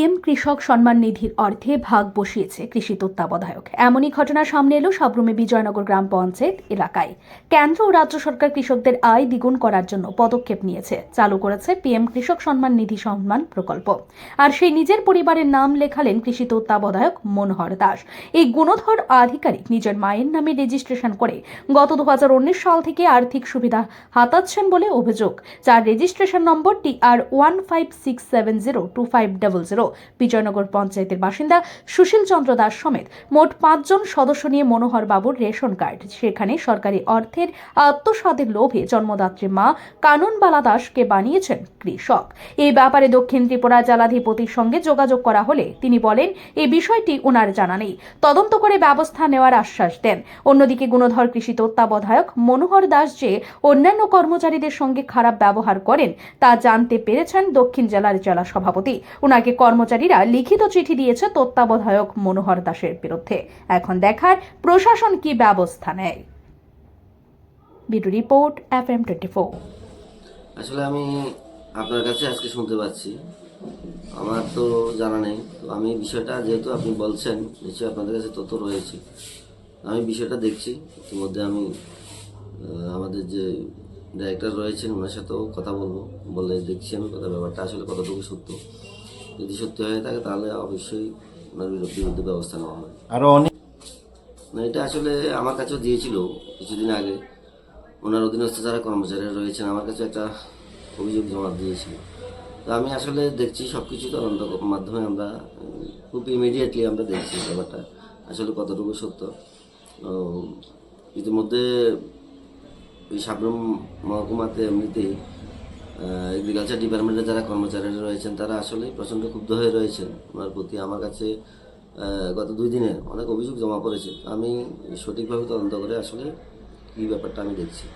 PM কৃষক সম্মান নিধির অর্থে ভাগ বসিয়েছে কৃষি তত্ত্বাবধায়ক। এমনই ঘটনা সামনে এলো সাবরুমে বিজয়নগর গ্রাম পঞ্চায়েত এলাকায়। কেন্দ্র ও রাজ্য সরকার কৃষকদের আয় দ্বিগুণ করার জন্য পদক্ষেপ নিয়েছে। চালু করেছে পিএম কৃষক সম্মান নিধি সম্মান প্রকল্প। আর সেই নিজের পরিবারের নাম লেখালেন কৃষি তত্ত্বাবধায়ক মনোহর দাস। এই গুণধর আধিকারিক নিজের মায়ের নামে রেজিস্ট্রেশন করে গত দু হাজার উনিশ সাল থেকে আর্থিক সুবিধা হাতাচ্ছেন বলে অভিযোগ। যার registration number T R one five six seven zero two five double zero. Bijoynagar পঞ্চায়েতের বাসিন্দা সুশীল চন্দ্র দাস সমেত মোট পাঁচজন সদস্য নিয়ে মনোহর বাবুর রেশন কার্ড। সেখানে সরকারি অর্থের আত্মস্বাদের লোভে জন্মদাত্রী মা কাননবালা দাসকে বানিয়েছেন কৃষক। এই ব্যাপারে দক্ষিণ ত্রিপুরা জেলাধিপতির সঙ্গে যোগাযোগ করা হলে তিনি বলেন এই বিষয়টি ওনার জানা নেই। তদন্ত করে ব্যবস্থা নেওয়ার আশ্বাস দেন। অন্যদিকে গুণধর কৃষি তত্ত্বাবধায়ক মনোহর দাস যে অন্যান্য কর্মচারীদের সঙ্গে খারাপ ব্যবহার করেন, তা জানতে পেরেছেন দক্ষিণ জেলার জেলা সভাপতি। ওনাকে কর্মচারীরা লিখিত চিঠি দিয়েছে তত্ত্বাবধায়ক মনোহর দাসের বিরুদ্ধে। এখন দেখার প্রশাসন কি ব্যবস্থা নেয়। বিডু report F M twenty four. আসলে আমি আপনার কাছে আজকে শুনতে পাচ্ছি। আমার তো জানা নেই। তো আমি বিষয়টা যেহেতু আপনি বলছেন, নিশ্চয়ই আপনাদের কাছে তথ্য রয়েছে। আমি বিষয়টা দেখছি। ইতিমধ্যে আমি আমাদের যে ডাইরেক্টর রয়েছেন, ওনার সাথেও কথা বলব। বলে দেখছি আমি কথা, ব্যাপারটা আসলে কতটুকু সত্য। যদি সত্যি হয়ে থাকে তাহলে অবশ্যই ওনার বিরুদ্ধে বিরুদ্ধে ব্যবস্থা নেওয়া হবে আরও অনেক না এটা আসলে আমার কাছেও দিয়েছিল কিছুদিন আগে। ওনার অধীনস্থ যারা কর্মচারীরা রয়েছেন আমার কাছে একটা অভিযোগ জমা দিয়েছিল। তো আমি আসলে দেখছি সব কিছু তদন্ত মাধ্যমে আমরা খুব ইমিডিয়েটলি আমরা দেখছি ব্যাপারটা। আসলে কতটুকু সত্য। ইতিমধ্যে এই সাবরুম মহকুমাতে এমনিতেই এগ্রিকালচার ডিপার্টমেন্টের যারা কর্মচারীরা রয়েছেন, তারা আসলে প্রচণ্ড ক্ষুব্ধ হয়ে রয়েছেন। ওনার প্রতি, আমার কাছে গত দুই দিনে অনেক অভিযোগ জমা পড়েছে। আমি সঠিকভাবে তদন্ত করে আসলে কী ব্যাপারটা আমি দেখছি।